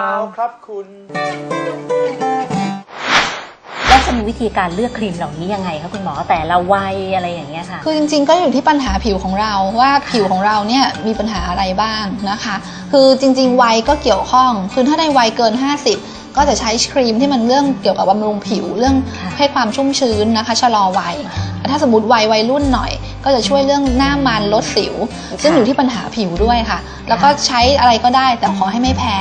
เอาครับคุณ แล้วจะมีวิธีการเลือกครีมเหล่านี้ยังไงคะคุณหมอแต่ละวัยอะไรอย่างเงี้ยค่ะ คือจริงๆก็อยู่ที่ปัญหาผิวของเราว่าผิวของเราเนี่ยมีปัญหาอะไรบ้างนะคะ คือจริง ๆ วัยก็เกี่ยวข้องคือถ้าในวัยเกิน 50 ก็จะใช้ครีมที่มันเรื่องเกี่ยวกับบำรุงผิวเรื่องค่ะให้ความชุ่มชื้นนะคะชะลอวัยแต่ถ้าสมมติวัยวัยรุ่นหน่อย ก็จะช่วยเรื่องหน้ามันลดสิว ซึ่งอยู่ที่ปัญหาผิวด้วยค่ะ แล้วก็ใช้อะไรก็ได้แต่ขอให้ไม่แพ้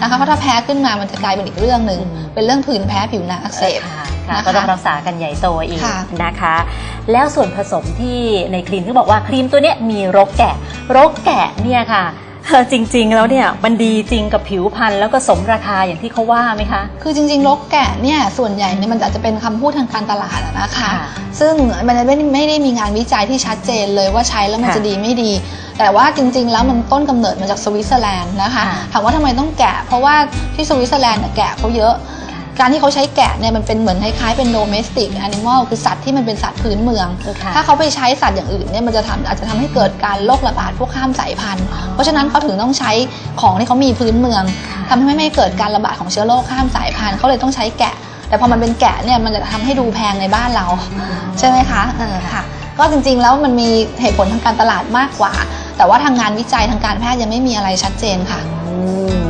นะคะเพราะถ้าแพ้ขึ้นมามันจะกลายเป็นอีกเรื่องหนึ่งอืมเป็นเรื่องผื่นแพ้ผิวหนังอักเสบค่ะค่ะนะคะก็ต้องรักษากันใหญ่โตอีกค่ะนะคะ แล้วส่วนผสมที่ในครีมที่บอกว่าครีมตัวเนี้ยมีรกแกะ รกแกะเนี่ยค่ะเออ จริงๆ แล้วเนี่ยมันดีจริงกับผิวพรรณแล้วก็สมราคาอย่างที่เขาว่าไหมคะ คือจริงๆรกแกะเนี่ยส่วนใหญ่เนี่ยมันอาจจะเป็นคำพูดทางการตลาดอะนะคะค่ะซึ่งมันไม่ได้ไม่ได้มีงานวิจัยที่ชัดเจนเลยว่าใช้แล้วมันค่ะจะดีไม่ดี แต่ว่าจริงๆ แล้วมันต้นกำเนิดมาจากสวิตเซอร์แลนด์นะคะค่ะถามว่าทำไมต้องแกะ เพราะว่าที่สวิตเซอร์แลนด์เนี่ยแกะเขาเยอะ การที่เขาใช้แกะเนี่ยมันเป็นเหมือนคล้ายๆเป็น domestic animal คือสัตว์ที่มันเป็นสัตว์พื้นเมืองค่ะถ้าเขาไปใช้สัตว์อย่างอื่นเนี่ยมันจะทำอาจจะทำให้เกิดการโรคระบาดพวกข้ามสายพันธุ์อ๋อเพราะฉะนั้นเขาถึงต้องใช้ของที่เขามีพื้นเมืองค่ะทำให้ไม่เกิดการระบาดของเชื้อโรคข้ามสายพันธุ์เขาเลยต้องใช้แกะ แต่พอมันเป็นแกะเนี่ยมันจะทำให้ดูแพงในบ้านเรา ใช่ไหมคะเออค่ะ ก็จริงๆแล้วมันมีเหตุผลทางการตลาดมากกว่า แต่ว่าทางงานวิจัยทางการแพทย์ยังไม่มีอะไรชัดเจนค่ะอืมค่ะ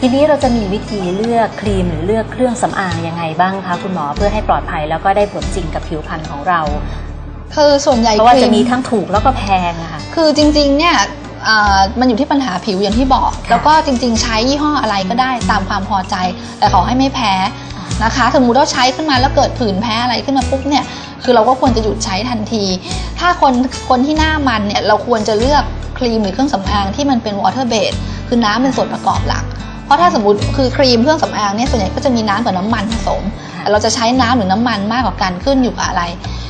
ทีนี้เราจะมีวิธีเลือกครีมหรือเลือกเครื่องสำอางยังไงบ้างคะคุณหมอเพื่อให้ปลอดภัยแล้วก็ได้ผลจริงกับผิวพรรณของเรา คือส่วนใหญ่เพราะว่าครีจะมีทั้งถูกแล้วก็แพงอะค่ะคือจริงๆเนี่ยเอ่อมันอยู่ที่ปัญหาผิวอย่างที่บอก แล้วก็จริง ๆ ใช้ยี่ห้ออะไรก็ได้ตามความพอใจ แต่ขอให้ไม่แพ้นะคะสมมุติว่าใช้ขึ้นมาแล้วเกิดผื่นแพ้อะไรขึ้นมาปุ๊บเนี่ยคือเราก็ควรจะหยุดใช้ทันที ถ้าคนคนที่หน้ามันเนี่ยเราควรจะเลือกครีมหรือเครื่องสำอางที่มันเป็น water base คือน้ำเป็นส่วนประกอบหลัก เพราะถ้าสมมติคือครีมเครื่องสำอางเนี่ยส่วนใหญ่ก็จะมีน้ำกับน้ำมันผสม แต่เราจะใช้น้ำหรือน้ำมันมากกว่ากันขึ้นอยู่กับอะไร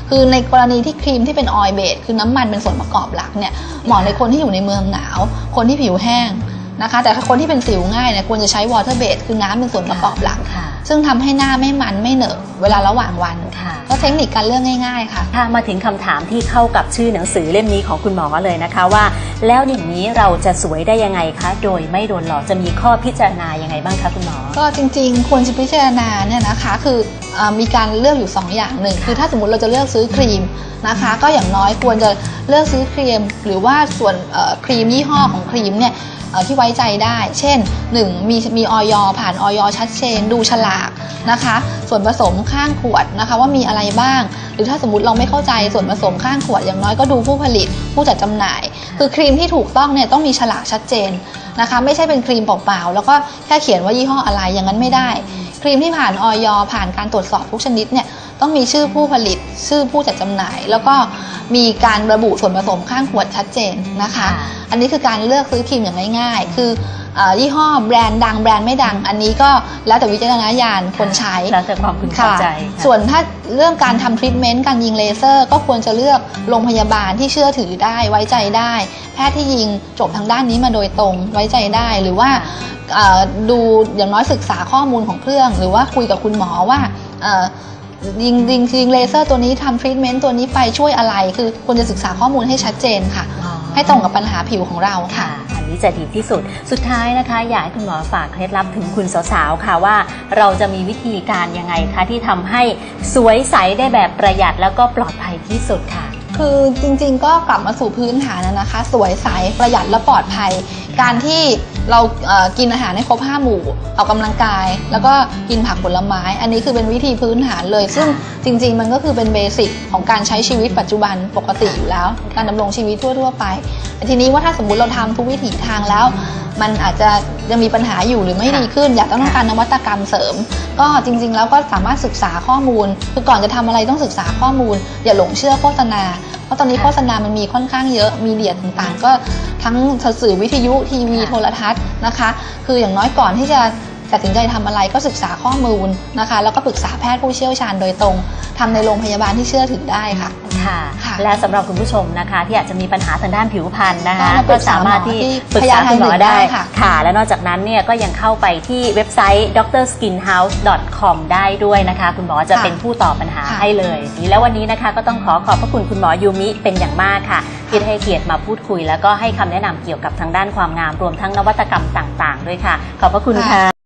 คือในกรณีที่ครีมที่เป็นออยล์เบสคือน้ำมันเป็นส่วนประกอบหลักเนี่ยเหมาะในคนที่อยู่ในเมืองหนาว คนที่ผิวแห้งนะคะแต่ถ้าคนที่เป็นสิวง่ายเนี่ยควรจะใช้วอเตอร์เบสคือน้ำเป็นส่วนประกอบหลักค่ะซึ่งทำให้หน้าไม่มันไม่เหนอะ เวลาระหว่างวันค่ะ ก็เทคนิคการเลือกง่าย ๆ ค่ะ ค่ะมาถึงคำถามที่เข้ากับชื่อหนังสือเล่มนี้ของคุณหมอเลยนะคะว่า แล้วอย่างนี้เราจะสวยได้ยังไงคะ โดยไม่โดนหลอกจะมีข้อพิจารณายังไงบ้างคะคุณหมอ ก็จริงๆ ควรจะพิจารณาเนี่ยนะคะคือเออมีการเลือกอยู่ 2 อย่างหนึ่งคือถ้าสมมติเราจะเลือกซื้อครีมนะคะ ก็อย่างน้อยควรจะเลือกซื้อครีม หรือว่าส่วนเอ่อครีมยี่ห้อของครีมเนี่ยเอ่อที่ไว้ใจได้ เช่น 1. มีมีออยผ่านออยชัดเจนดูฉลากนะคะ ส่วนผสมข้างขวดนะคะ ว่ามีอะไรบ้าง หรือถ้าสมมติเราไม่เข้าใจส่วนผสมข้างขวดอย่างน้อยก็ดูผู้ผลิตผู้จัดจำหน่าย คือครีมที่ถูกต้องเนี่ยต้องมีฉลากชัดเจนนะคะ ไม่ใช่เป็นครีมเปล่าๆแล้วก็แค่เขียนว่ายี่ห้ออะไรอย่างนั้นไม่ได้ ครีมที่ผ่านออยผ่านการตรวจสอบทุกชนิดเนี่ย ต้องมีชื่อผู้ผลิต ชื่อผู้จัดจำหน่าย แล้วก็มีการระบุส่วนผสมข้างขวดชัดเจนนะคะค่ะอันนี้คือการเลือกซื้อครีมอย่างง่ายๆ คือเอ่อยี่ห้อแบรนด์ดังแบรนด์ไม่ดัง อันนี้ก็แล้วแต่วิจารณญาณคนใช้แล้วแต่ความพึงพอค่ะใจค่ะส่วนถ้าเรื่องการทำทรีทเมนต์การยิงเลเซอร์ ก็ควรจะเลือกโรงพยาบาลที่เชื่อถือได้ไว้ใจได้ แพทย์ที่ยิงจบทางด้านนี้มาโดยตรงไว้ใจได้หรือว่าเอ่อดูอย่างน้อยศึกษาข้อมูลของเครื่อง หรือว่าคุยกับคุณหมอว่าเอ่อ ยิงยิงยิงเลเซอร์ตัวนี้ทำทรีทเมนต์ตัวนี้ไปช่วยอะไร คือควรจะศึกษาข้อมูลให้ชัดเจนค่ะอ๋อให้ตรงกับปัญหาผิวของเราค่ะค่ะ อันนี้จะดีที่สุดสุดท้ายนะคะ อยากให้คุณหมอฝากเคล็ดลับถึงคุณสาวๆค่ะว่า เราจะมีวิธีการยังไงคะที่ทำให้สวยใสได้แบบประหยัดแล้วก็ปลอดภัยที่สุดค่ะคือจริงๆก็กลับมาสู่พื้นฐานนะนะคะ สวยใสประหยัดและปลอดภัย การที่ เรากินอาหารให้ครบห้าหมู่ออกกำลังกาย แล้วก็กินผักผลไม้ อันนี้คือเป็นวิธีพื้นฐานเลย ซึ่งจริง ๆ มันก็คือเป็นเบสิกของการใช้ชีวิตปัจจุบันปกติอยู่แล้ว การดำรงชีวิตทั่ว ๆ ไปแต่ทีนี้ว่าถ้าสมมุติเราทำทุกวิถีทางแล้ว มันอาจจะยังมีปัญหาอยู่หรือไม่ดีขึ้น อยากต้องการนวัตกรรมเสริม ก็จริง ๆ แล้วก็สามารถศึกษาข้อมูล คือก่อนจะทำอะไรต้องศึกษาข้อมูล อย่าหลงเชื่อโฆษณา เพราะตอนนี้โฆษณามันมีค่อนข้างเยอะมีเดียต่างๆ ก็ทั้งสื่อวิทยุทีวีโทรทัศน์นะคะ คืออย่างน้อยก่อนที่จะ ตัดสินใจทำอะไรก็ศึกษาข้อมูลนะคะ แล้วก็ปรึกษาแพทย์ผู้เชี่ยวชาญโดยตรงทำในโรงพยาบาลที่เชื่อถือได้ค่ะค่ะค่ะและสำหรบคุณผู้ชมนะคะ ที่อาจจะมีปัญหาทางด้านผิวพรรณนะคะก็มาปรึก็กษาสามารถที่หมอที่ปรึกษาคุณหมอพยาธิได้ได้ค่ะค่ะ และนอกจากนั้นเนี่ยก็ยังเข้าไปที่เว็บไซต์ drskinhouse.com ได้ด้วยนะคะ คุณหมอจะค่ะเป็นผู้ตอบปัญหาค่ะให้เลยแล้ววันนี้นะคะก็ต้องขอขอบพระคุณคุณหมอยูมิเป็นอย่างมากค่ะที่ให้เกียรติมาพูดคุย แล้วก็ให้คำแนะนำเกี่ยวกับทางด้านความงามรวมทั้งนวัตกรรมต่าง ๆ ด้วยค่ะ ขอบพระคุณค่ะ